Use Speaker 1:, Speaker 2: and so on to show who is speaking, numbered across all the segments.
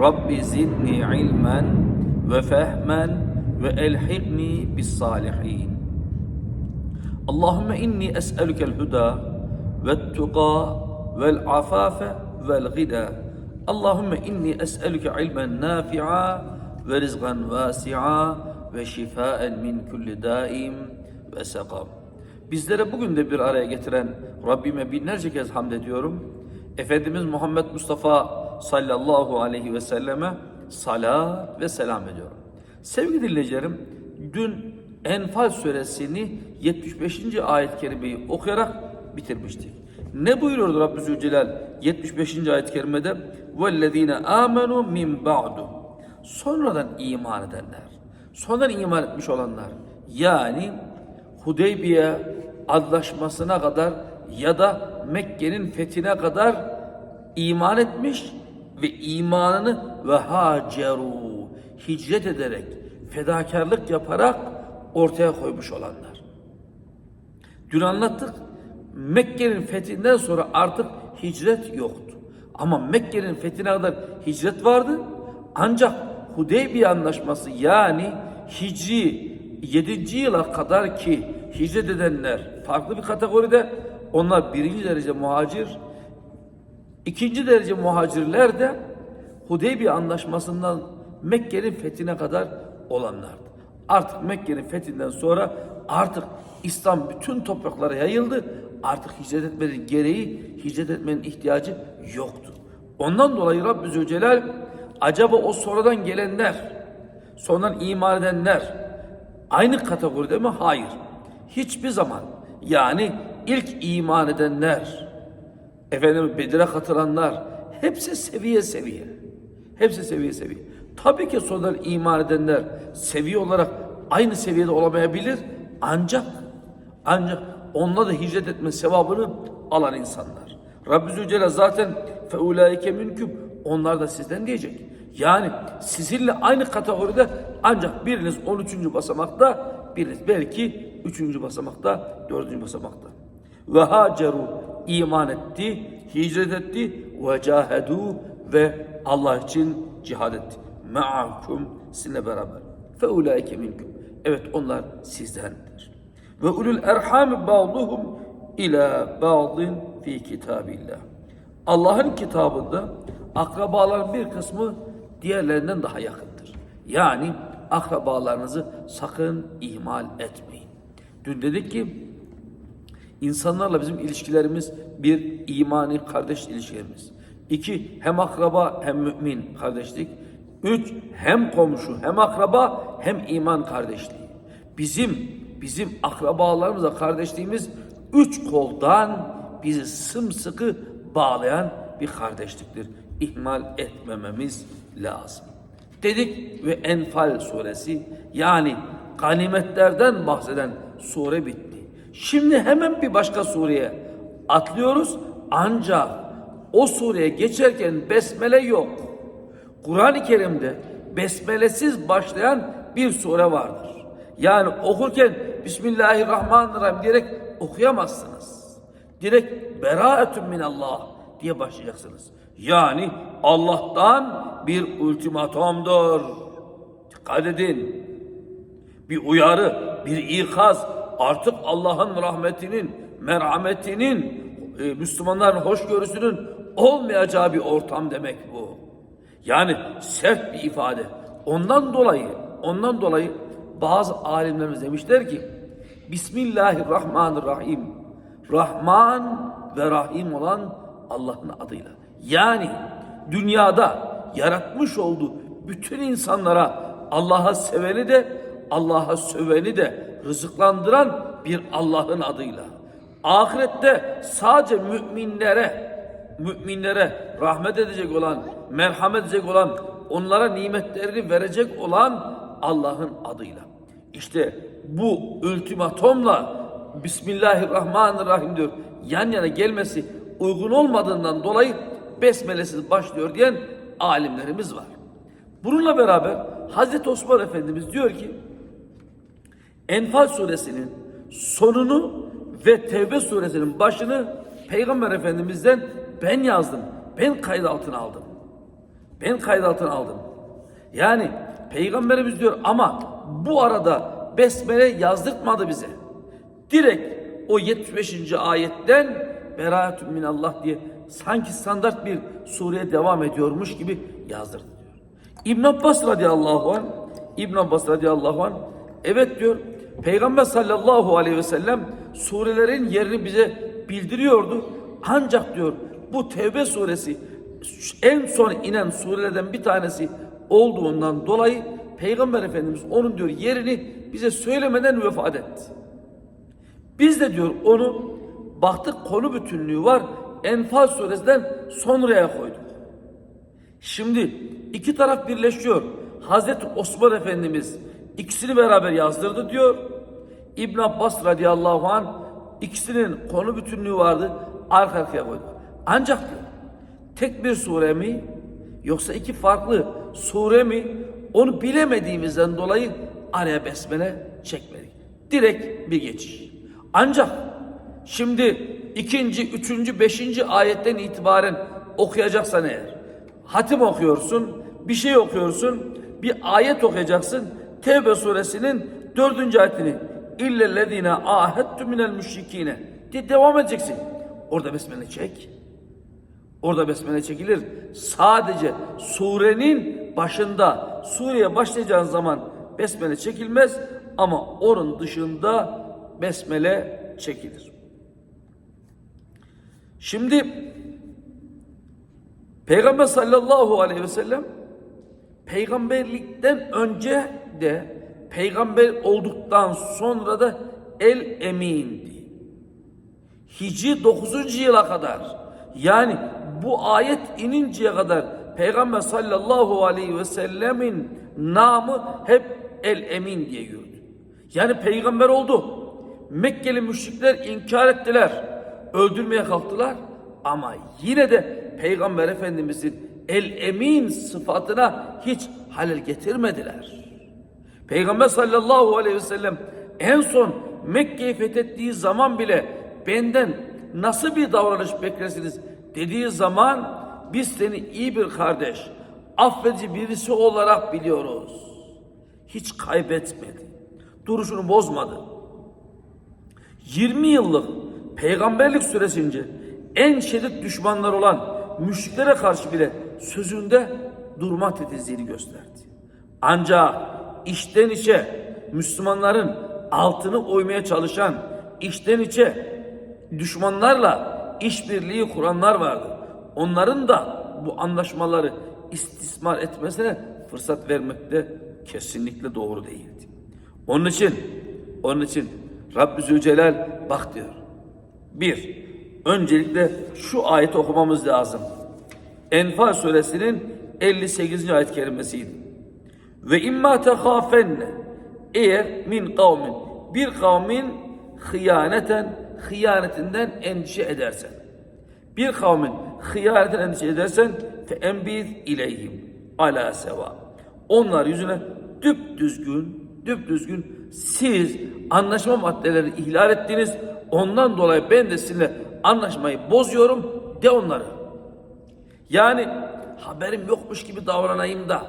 Speaker 1: Rabbi zidni ilmen ve fehmen ve elhikni bis salihin. Allahümme inni es'elükel huda ve tuqa vel afafe vel gida. Allahümme inni es'elüke ilmen nafi'a ve rizgan vasi'a ve şifaen min kulli daim ve sekam. Bizlere bugün de bir araya getiren Rabbime binlerce kez hamd ediyorum. Efendimiz Muhammed Mustafa sallallahu aleyhi ve selleme salat ve selam ediyorum. Sevgili dinleyicilerim, dün Enfal suresini 75. ayet-i kerimeyi okuyarak bitirmiştik. Ne buyuruyordu Rabbi Zülcelal 75. ayet-i kerimede? وَالَّذ۪ينَ آمَنُوا مِنْ بَعْدُ Sonradan iman edenler, sonradan iman etmiş olanlar, yani Hudeybiye adlaşmasına kadar ya da Mekke'nin fethine kadar iman etmiş ve imanını ve haceru hicret ederek fedakarlık yaparak ortaya koymuş olanlar. Dün anlattık. Mekke'nin fethinden sonra artık hicret yoktu. Ama Mekke'nin fethine kadar hicret vardı. Ancak Hudeybiye anlaşması yani Hicri 7. yıla kadar ki hicret edenler farklı bir kategoride onlar birinci derece muhacir ikinci derece muhacirler de Hudeybiye anlaşmasından Mekke'nin fethine kadar olanlardı. Artık Mekke'nin fethinden sonra artık İslam bütün topraklara yayıldı. Artık hicret etmenin gereği, hicret etmenin ihtiyacı yoktu. Ondan dolayı Rabbi Zülcelal acaba o sonradan gelenler, sonradan iman edenler aynı kategoride mi? Hayır. Hiçbir zaman yani ilk iman edenler, efendim Bedir'e katılanlar hepsi seviye seviye. Hepsi seviye seviye. Tabii ki sonradan iman edenler seviye olarak aynı seviyede olamayabilir. Ancak ancak onunla da hicret etme sevabını alan insanlar. Rabbi Zülcelal zaten feulaike minküm onlar da sizden diyecek. Yani sizinle aynı kategoride ancak biriniz 13. basamakta, biriniz belki 3. basamakta, 4. basamakta. Ve haceru iman etti, hicret etti ve cahedu ve Allah için cihad etti. Ma'akum sizinle beraber. Fe ulaike minkum. Evet onlar sizdendir. Ve ulul erham ba'duhum ila ba'din fi kitabillah. Allah'ın kitabında akrabaların bir kısmı diğerlerinden daha yakındır. Yani akrabalarınızı sakın ihmal etmeyin. Dün dedik ki insanlarla bizim ilişkilerimiz bir imani kardeş ilişkilerimiz. İki, hem akraba hem mümin kardeşlik. Üç, hem komşu hem akraba hem iman kardeşliği. Bizim, bizim akrabalarımızla kardeşliğimiz üç koldan bizi sımsıkı bağlayan bir kardeşliktir. İhmal etmememiz lazım. Dedik ve Enfal suresi yani ganimetlerden bahseden sure bitti. Şimdi hemen bir başka sureye atlıyoruz ancak o sureye geçerken besmele yok. Kur'an-ı Kerim'de besmelesiz başlayan bir sure vardır. Yani okurken Bismillahirrahmanirrahim diyerek okuyamazsınız. Direkt beraetun minallah diye başlayacaksınız. Yani Allah'tan bir ultimatomdur. Dikkat edin. Bir uyarı, bir ikaz. Artık Allah'ın rahmetinin, merhametinin, e, Müslümanların hoşgörüsünün olmayacağı bir ortam demek bu. Yani sert bir ifade. Ondan dolayı, ondan dolayı bazı alimlerimiz demişler ki Bismillahirrahmanirrahim. Rahman ve Rahim olan Allah'ın adıyla. Yani dünyada yaratmış olduğu bütün insanlara Allah'a seveni de Allah'a söveni de rızıklandıran bir Allah'ın adıyla. Ahirette sadece müminlere müminlere rahmet edecek olan, merhamet edecek olan onlara nimetlerini verecek olan Allah'ın adıyla. İşte bu ultimatomla Bismillahirrahmanirrahim diyor. Yan yana gelmesi uygun olmadığından dolayı besmelesiz başlıyor diyen alimlerimiz var. Bununla beraber Hazreti Osman Efendimiz diyor ki Enfal suresinin sonunu ve Tevbe suresinin başını Peygamber Efendimiz'den ben yazdım. Ben kayıt altına aldım. Ben kayıt altına aldım. Yani Peygamberimiz diyor ama bu arada Besmele yazdırtmadı bize. Direkt o 75. ayetten Beraatun minallah diye sanki standart bir sureye devam ediyormuş gibi yazdırdı diyor. İbn Abbas radıyallahu anh İbn Abbas radıyallahu anh evet diyor Peygamber sallallahu aleyhi ve sellem surelerin yerini bize bildiriyordu. Ancak diyor bu Tevbe suresi en son inen surelerden bir tanesi olduğundan dolayı Peygamber Efendimiz onun diyor yerini bize söylemeden vefat etti. Biz de diyor onu baktık konu bütünlüğü var. Enfal suresinden sonraya koyduk. Şimdi iki taraf birleşiyor. Hazreti Osman Efendimiz ikisini beraber yazdırdı diyor. İbn Abbas radıyallahu an ikisinin konu bütünlüğü vardı. Arka arkaya koyduk. Ancak diyor, tek bir sure mi yoksa iki farklı sure mi onu bilemediğimizden dolayı araya besmele çekmedik. Direkt bir geçiş. Ancak şimdi ikinci, üçüncü, beşinci ayetten itibaren okuyacaksan eğer hatim okuyorsun, bir şey okuyorsun, bir ayet okuyacaksın. Tevbe suresinin dördüncü ayetini illellezine ahedtu minel müşrikine diye devam edeceksin. Orada besmele çek. Orada besmele çekilir. Sadece surenin başında sureye başlayacağın zaman besmele çekilmez ama onun dışında besmele çekilir. Şimdi Peygamber sallallahu aleyhi ve sellem peygamberlikten önce de peygamber olduktan sonra da el emindi. Hicri 9. yıla kadar yani bu ayet ininceye kadar Peygamber sallallahu aleyhi ve sellemin namı hep el emin diye yürüdü. Yani peygamber oldu. Mekkeli müşrikler inkar ettiler. Öldürmeye kalktılar. Ama yine de Peygamber Efendimizin el emin sıfatına hiç halel getirmediler. Peygamber sallallahu aleyhi ve sellem en son Mekke'yi fethettiği zaman bile benden nasıl bir davranış beklersiniz dediği zaman biz seni iyi bir kardeş, affedici birisi olarak biliyoruz. Hiç kaybetmedi. Duruşunu bozmadı. 20 yıllık peygamberlik süresince en şiddet düşmanlar olan müşriklere karşı bile sözünde durma titizliğini gösterdi. Ancak içten içe Müslümanların altını oymaya çalışan, içten içe düşmanlarla işbirliği kuranlar vardı. Onların da bu anlaşmaları istismar etmesine fırsat vermek de kesinlikle doğru değildi. Onun için, onun için Rabbi Zülcelal bak diyor. Bir, öncelikle şu ayeti okumamız lazım. Enfal suresinin 58. ayet kerimesiydi. Ve imma tehafenne eğer min kavmin bir kavmin hıyaneten hıyanetinden endişe edersen bir kavmin hıyaneten endişe edersen fe enbiz ileyhim ala seva onlar yüzüne düp düzgün düp düzgün siz anlaşma maddelerini ihlal ettiniz ondan dolayı ben de sizinle anlaşmayı bozuyorum de onları yani haberim yokmuş gibi davranayım da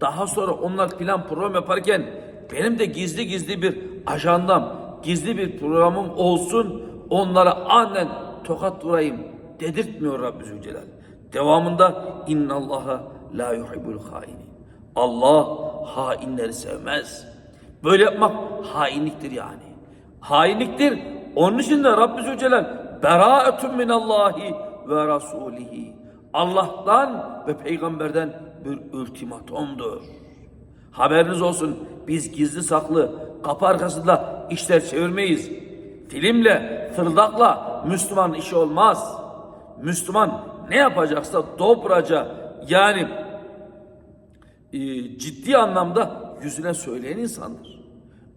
Speaker 1: daha sonra onlar plan program yaparken benim de gizli gizli bir ajandam, gizli bir programım olsun onlara annen tokat vurayım dedirtmiyor Rabbi Zülcelal. Devamında innallaha la yuhibbul haini. Allah hainleri sevmez. Böyle yapmak hainliktir yani. Hainliktir. Onun için de Rabbi Zülcelal beraetun minallahi ve rasulihi. Allah'tan ve peygamberden bir ultimatomdur. Haberiniz olsun biz gizli saklı kapı arkasında işler çevirmeyiz. Filmle, tırdakla Müslüman işi olmaz. Müslüman ne yapacaksa dobraca yani e, ciddi anlamda yüzüne söyleyen insandır.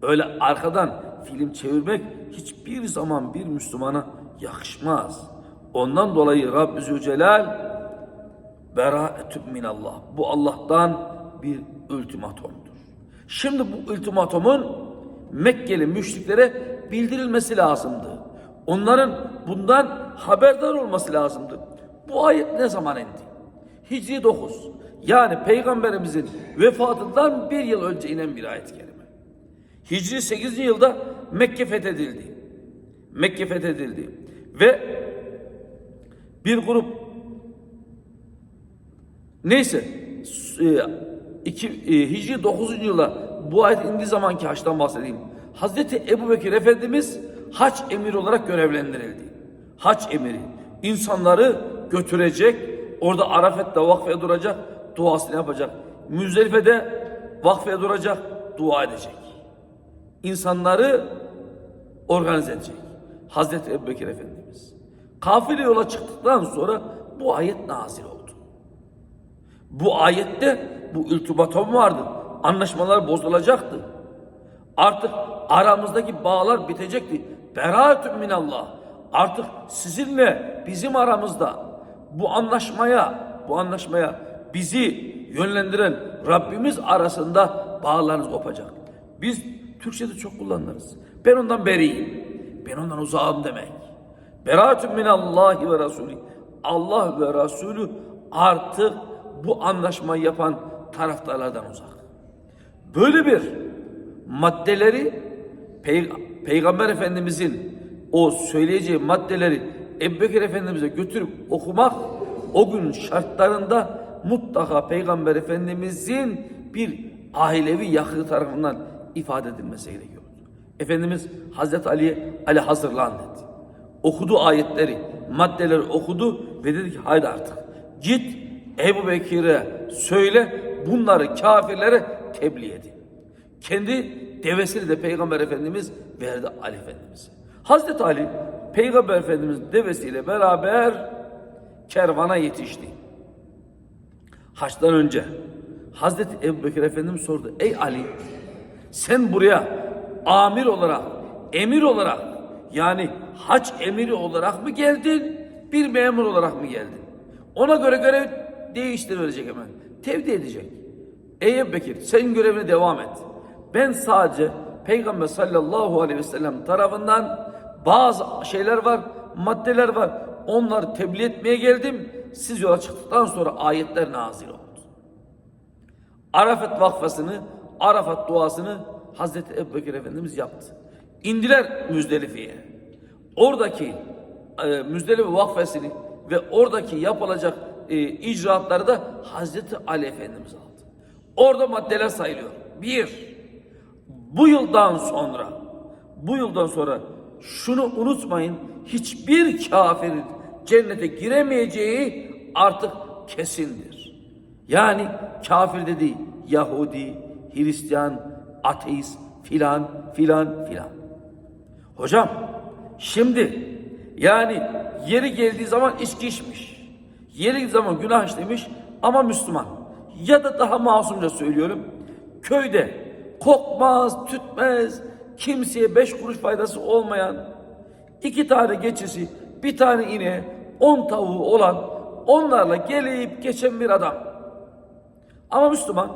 Speaker 1: Öyle arkadan film çevirmek hiçbir zaman bir Müslümana yakışmaz. Ondan dolayı Rabbi Zülcelal beraetüm minallah. Bu Allah'tan bir ultimatomdur. Şimdi bu ultimatomun Mekkeli müşriklere bildirilmesi lazımdı. Onların bundan haberdar olması lazımdı. Bu ayet ne zaman indi? Hicri 9. Yani Peygamberimizin vefatından bir yıl önce inen bir ayet-i kerime. Hicri 8. yılda Mekke fethedildi. Mekke fethedildi. Ve bir grup neyse e, iki, e, Hicri 9. yılda bu ayet indiği zamanki haçtan bahsedeyim. Hazreti Ebu Bekir Efendimiz haç emiri olarak görevlendirildi. Haç emiri. İnsanları götürecek, orada Arafet'te vakfeye duracak, duasını yapacak. Müzdelife'de vakfeye duracak, dua edecek. İnsanları organize edecek. Hazreti Ebu Bekir Efendimiz. Kafile yola çıktıktan sonra bu ayet nazil oldu. Bu ayette bu iltibatom vardı. Anlaşmalar bozulacaktı. Artık aramızdaki bağlar bitecekti. Beraatün minallah. Artık sizinle bizim aramızda bu anlaşmaya, bu anlaşmaya bizi yönlendiren Rabbimiz arasında bağlarınız kopacak. Biz Türkçe'de çok kullanırız. Ben ondan beriyim. Ben ondan uzağım demek. Beraatün minallahi ve Resulü. Allah ve Resulü artık bu anlaşmayı yapan taraftarlardan uzak. Böyle bir maddeleri Pey- Peygamber Efendimizin o söyleyeceği maddeleri Ebubekir Efendimiz'e götürüp okumak o gün şartlarında mutlaka Peygamber Efendimizin bir ailevi yakını tarafından ifade edilmesi gerekiyor. Efendimiz Hazreti Ali'ye Ali hazırlan dedi. Okudu ayetleri, maddeleri okudu ve dedi ki haydi artık git Ebu Bekir'e söyle bunları kafirlere tebliğ edin. Kendi devesini de Peygamber Efendimiz verdi Ali Efendimiz'e. Hazreti Ali Peygamber Efendimiz devesiyle beraber kervana yetişti. Haçtan önce Hazreti Ebu Bekir Efendimiz sordu. Ey Ali sen buraya amir olarak, emir olarak yani haç emiri olarak mı geldin? Bir memur olarak mı geldin? Ona göre görev değiştirilecek hemen. Tevdi edecek. Ey Ebu Bekir senin görevine devam et. Ben sadece Peygamber sallallahu aleyhi ve sellem tarafından bazı şeyler var, maddeler var. Onları tebliğ etmeye geldim. Siz yola çıktıktan sonra ayetler nazil oldu. Arafat vakfasını, Arafat duasını Hazreti Ebubekir Efendimiz yaptı. İndiler Müzdelife'ye. Oradaki e, Müzdelife vakfesini ve oradaki yapılacak e, icraatları da Hazreti Ali Efendimiz aldı. Orada maddeler sayılıyor. Bir, bu yıldan sonra, bu yıldan sonra şunu unutmayın, hiçbir kafirin cennete giremeyeceği artık kesindir. Yani kafir dediği Yahudi, Hristiyan, ateist filan filan filan. Hocam şimdi yani yeri geldiği zaman içki içmiş. Yeri zaman günah işlemiş ama Müslüman. Ya da daha masumca söylüyorum. Köyde kokmaz, tütmez, kimseye beş kuruş faydası olmayan iki tane geçisi, bir tane ineğe, on tavuğu olan onlarla gelip geçen bir adam. Ama Müslüman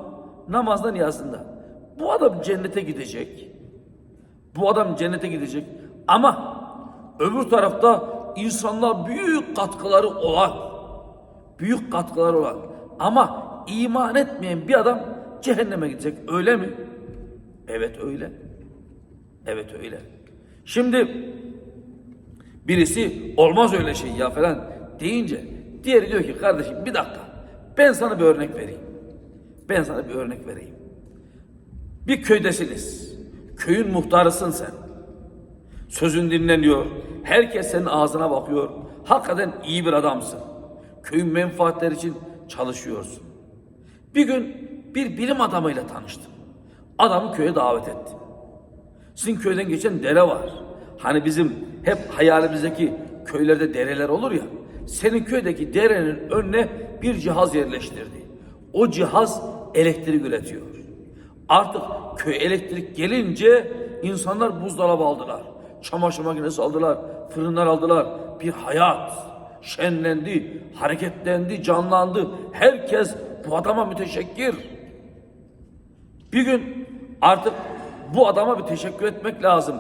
Speaker 1: namazda niyazında. Bu adam cennete gidecek. Bu adam cennete gidecek. Ama öbür tarafta insanlar büyük katkıları olan, büyük katkıları olan ama iman etmeyen bir adam cehenneme gidecek. Öyle mi? Evet öyle. Evet öyle. Şimdi birisi olmaz öyle şey ya falan deyince diğeri diyor ki kardeşim bir dakika ben sana bir örnek vereyim. Ben sana bir örnek vereyim. Bir köydesiniz. Köyün muhtarısın sen. Sözün dinleniyor. Herkes senin ağzına bakıyor. Hakikaten iyi bir adamsın. Köyün menfaatleri için çalışıyorsun. Bir gün bir bilim adamıyla tanıştım. Adamı köye davet ettim. Sizin köyden geçen dere var. Hani bizim hep hayalimizdeki köylerde dereler olur ya. Senin köydeki derenin önüne bir cihaz yerleştirdi. O cihaz elektrik üretiyor. Artık köy elektrik gelince insanlar buzdolabı aldılar. Çamaşır makinesi aldılar, fırınlar aldılar. Bir hayat şenlendi, hareketlendi, canlandı. Herkes bu adama müteşekkir. Bir gün artık bu adama bir teşekkür etmek lazım.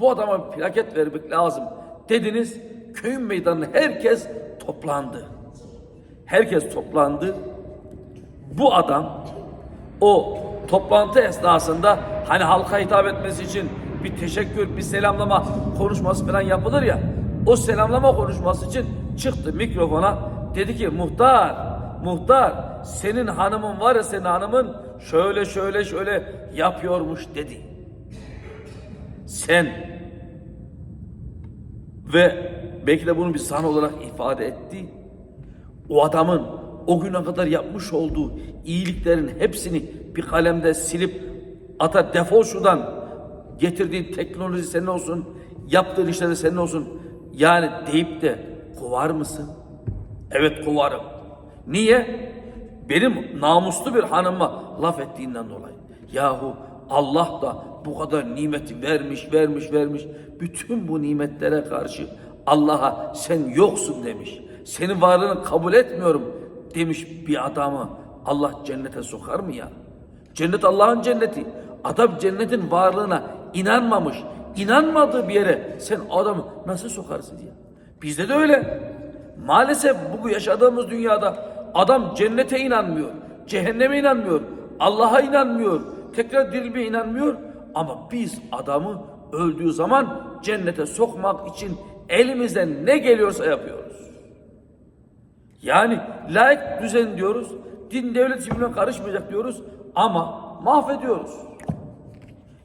Speaker 1: Bu adama bir plaket vermek lazım. Dediniz köyün meydanına herkes toplandı. Herkes toplandı. Bu adam o toplantı esnasında hani halka hitap etmesi için bir teşekkür, bir selamlama konuşması falan yapılır ya. O selamlama konuşması için çıktı mikrofona. Dedi ki muhtar, muhtar senin hanımın var ya senin hanımın şöyle şöyle şöyle yapıyormuş dedi. Sen ve belki de bunu bir san olarak ifade etti. O adamın o güne kadar yapmış olduğu iyiliklerin hepsini bir kalemde silip ata defol şuradan getirdiğin teknoloji senin olsun yaptığın işler de senin olsun yani deyip de kovar mısın? Evet kovarım. Niye? Benim namuslu bir hanıma laf ettiğinden dolayı. Yahu Allah da bu kadar nimeti vermiş, vermiş, vermiş. Bütün bu nimetlere karşı Allah'a sen yoksun demiş. Senin varlığını kabul etmiyorum demiş bir adamı Allah cennete sokar mı ya? Cennet Allah'ın cenneti. Adam cennetin varlığına inanmamış. İnanmadığı bir yere sen adamı nasıl sokarsın ya? Bizde de öyle. Maalesef bu yaşadığımız dünyada adam cennete inanmıyor. Cehenneme inanmıyor. Allah'a inanmıyor. Tekrar dirilmeye inanmıyor. Ama biz adamı öldüğü zaman cennete sokmak için elimizden ne geliyorsa yapıyoruz. Yani layık düzen diyoruz. Din devlet birbirine karışmayacak diyoruz ama mahvediyoruz.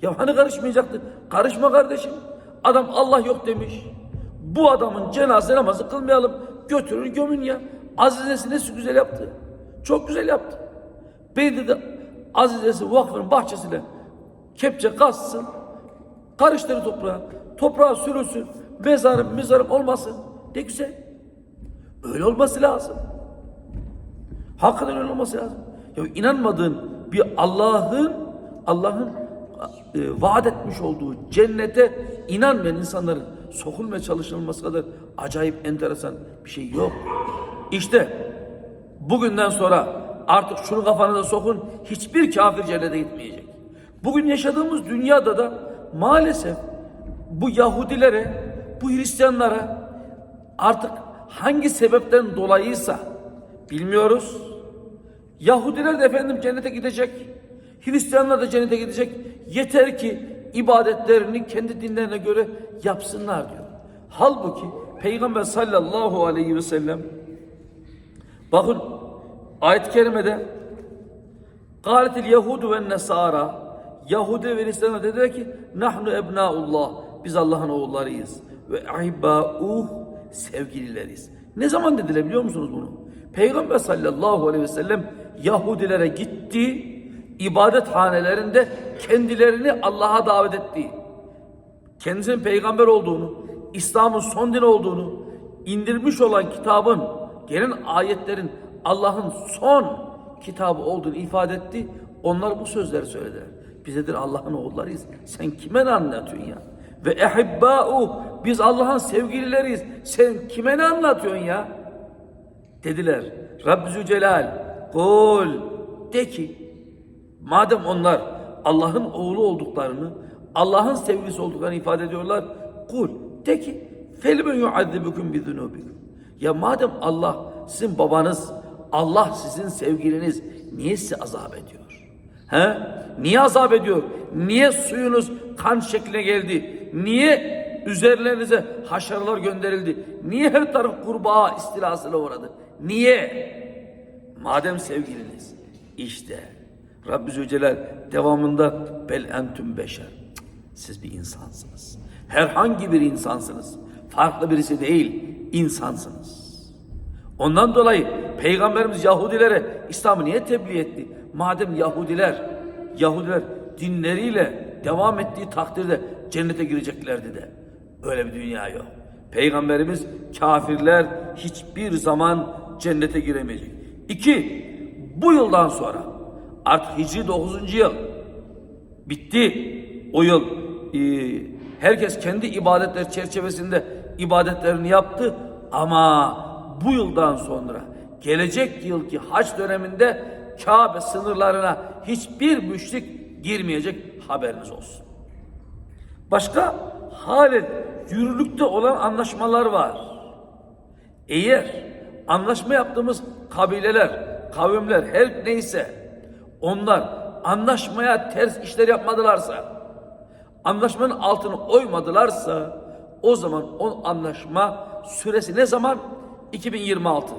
Speaker 1: Ya hani karışmayacaktı? Karışma kardeşim. Adam Allah yok demiş. Bu adamın cenaze namazı kılmayalım. Götürür gömün ya. Azizesi ne güzel yaptı. Çok güzel yaptı. Beydi de Azizesi vakfının bahçesine kepçe kassın. Karıştırır toprağa. Toprağa sürülsün. Mezarım mezarım olmasın. Ne güzel. Öyle olması lazım. Hakikaten öyle olması lazım. Ya inanmadığın bir Allah'ın Allah'ın vaat etmiş olduğu cennete inanmayan insanların sokulmaya çalışılması kadar acayip enteresan bir şey yok. İşte bugünden sonra artık şunu kafanıza sokun hiçbir kafir cennete gitmeyecek. Bugün yaşadığımız dünyada da maalesef bu Yahudilere, bu Hristiyanlara artık hangi sebepten dolayıysa bilmiyoruz. Yahudiler de efendim cennete gidecek. Hristiyanlar da cennete gidecek. Yeter ki ibadetlerini kendi dinlerine göre yapsınlar diyor. Halbuki Peygamber sallallahu aleyhi ve sellem bakın ayet-i kerimede Kâletil Yahudu ve Nesara Yahudi ve Hristiyanlar dediler ki Nahnu ebnaullah Biz Allah'ın oğullarıyız. Ve ahibbâuh sevgilileriz. Ne zaman dediler biliyor musunuz bunu? Peygamber sallallahu aleyhi ve sellem Yahudilere gitti, ibadet hanelerinde kendilerini Allah'a davet etti. Kendisinin peygamber olduğunu, İslam'ın son din olduğunu, indirmiş olan kitabın, gelen ayetlerin Allah'ın son kitabı olduğunu ifade etti. Onlar bu sözleri söylediler. Biz dedir Allah'ın oğullarıyız. Sen kime ne anlatıyorsun ya? Ve ehibbâ'u biz Allah'ın sevgilileriyiz. Sen kime ne anlatıyorsun ya? Dediler. Rabbi Zülcelal kul de ki madem onlar Allah'ın oğlu olduklarını Allah'ın sevgilisi olduklarını ifade ediyorlar. Kul de ki felime yuazzibukum bi zunubikum. Ya madem Allah sizin babanız, Allah sizin sevgiliniz niye sizi azap ediyor? He? Niye azap ediyor? Niye suyunuz kan şekline geldi? Niye üzerlerinize haşarlar gönderildi? Niye her taraf kurbağa istilasına uğradı? Niye? Madem sevgiliniz. işte Rabbi Zülcelal devamında bel entüm beşer. Siz bir insansınız. Herhangi bir insansınız. Farklı birisi değil, insansınız. Ondan dolayı Peygamberimiz Yahudilere İslam'ı niye tebliğ etti? Madem Yahudiler, Yahudiler dinleriyle devam ettiği takdirde cennete gireceklerdi de. Öyle bir dünya yok. Peygamberimiz kafirler hiçbir zaman cennete giremeyecek. İki, bu yıldan sonra Artık Hicri 9. yıl. Bitti. O yıl e, herkes kendi ibadetler çerçevesinde ibadetlerini yaptı ama bu yıldan sonra gelecek yılki haç döneminde Kabe sınırlarına hiçbir müşrik girmeyecek haberiniz olsun. Başka halen yürürlükte olan anlaşmalar var. Eğer anlaşma yaptığımız kabileler, kavimler her neyse onlar anlaşmaya ters işler yapmadılarsa, anlaşmanın altını oymadılarsa o zaman o anlaşma süresi ne zaman? 2026,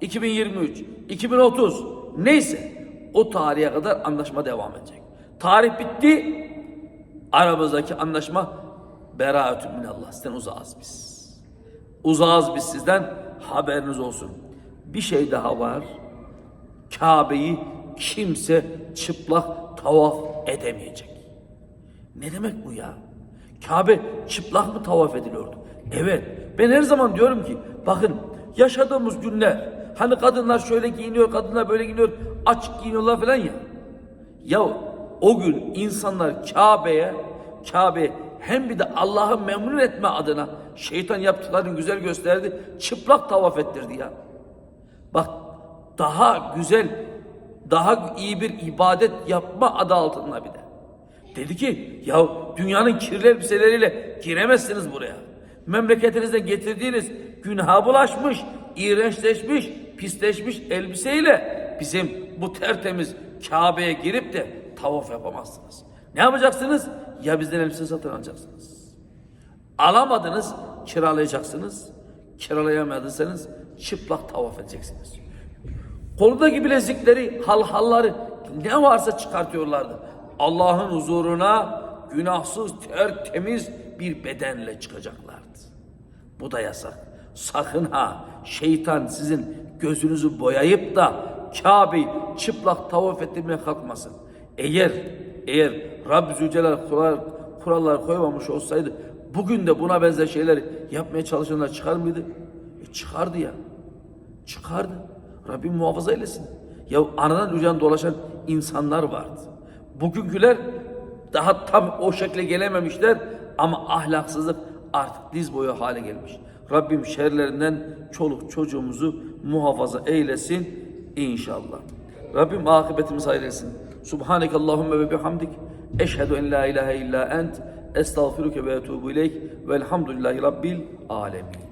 Speaker 1: 2023, 2030 neyse o tarihe kadar anlaşma devam edecek. Tarih bitti. Aramızdaki anlaşma beraatü minallah. Sizden uzağız biz. Uzağız biz sizden. Haberiniz olsun. Bir şey daha var. Kabe'yi kimse çıplak tavaf edemeyecek. Ne demek bu ya? Kabe çıplak mı tavaf ediliyordu? Evet. Ben her zaman diyorum ki bakın yaşadığımız günler hani kadınlar şöyle giyiniyor, kadınlar böyle giyiniyor, açık giyiniyorlar falan ya. Ya o gün insanlar Kabe'ye Kabe hem bir de Allah'ı memnun etme adına şeytan yaptıklarını güzel gösterdi. Çıplak tavaf ettirdi ya. Bak daha güzel, daha iyi bir ibadet yapma adı altında bir de. Dedi ki ya dünyanın kirli elbiseleriyle giremezsiniz buraya. Memleketinizden getirdiğiniz günaha bulaşmış, iğrençleşmiş, pisleşmiş elbiseyle bizim bu tertemiz Kabe'ye girip de tavaf yapamazsınız. Ne yapacaksınız? Ya bizden elbise satın alacaksınız. Alamadınız, kiralayacaksınız. Kiralayamadıysanız çıplak tavaf edeceksiniz. Kolundaki bilezikleri, halhalları ne varsa çıkartıyorlardı. Allah'ın huzuruna günahsız, tertemiz bir bedenle çıkacaklardı. Bu da yasak. Sakın ha şeytan sizin gözünüzü boyayıp da Kabe'yi çıplak tavaf ettirmeye kalkmasın. Eğer eğer Rabbi Zülcelal kural, kurallar koymamış olsaydı bugün de buna benzer şeyler yapmaya çalışanlar çıkar mıydı? E çıkardı ya. Çıkardı. Rabbim muhafaza eylesin. Ya anadan ucan dolaşan insanlar vardı. Bugünküler daha tam o şekle gelememişler ama ahlaksızlık artık diz boyu hale gelmiş. Rabbim şerlerinden çoluk çocuğumuzu muhafaza eylesin inşallah. Rabbim akıbetimizi hayretsin. Subhaneke Allahümme ve bihamdik. Eşhedü en la ilahe illa ent. Estağfiruke ve etubu ileyk. Velhamdülillahi Rabbil alemin.